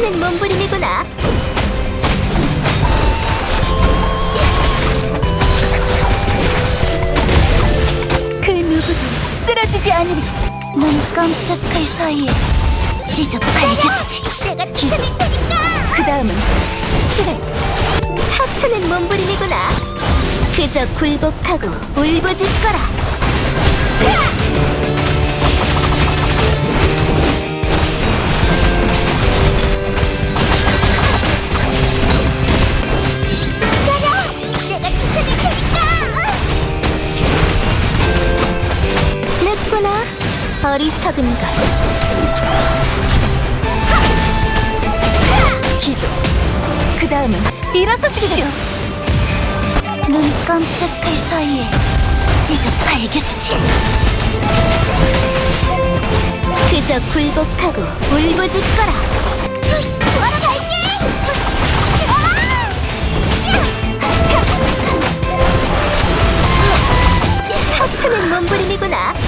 문이구나. 그 누구도 쓰러지지 않으리. 눈 깜짝할 사이에 찢어 발겨주지. 내가 지켜줄 테니까. 그 다음은 실행. 하찮은 몸부림이구나. 그저 굴복하고 울부짖거라. 어리석은 것. 기도. 그 다음은 일어서 주시오. 눈 깜짝할 사이에 찢어 발겨주지. 그저 굴복하고 울부짖거라. 사치는 몸부림이구나.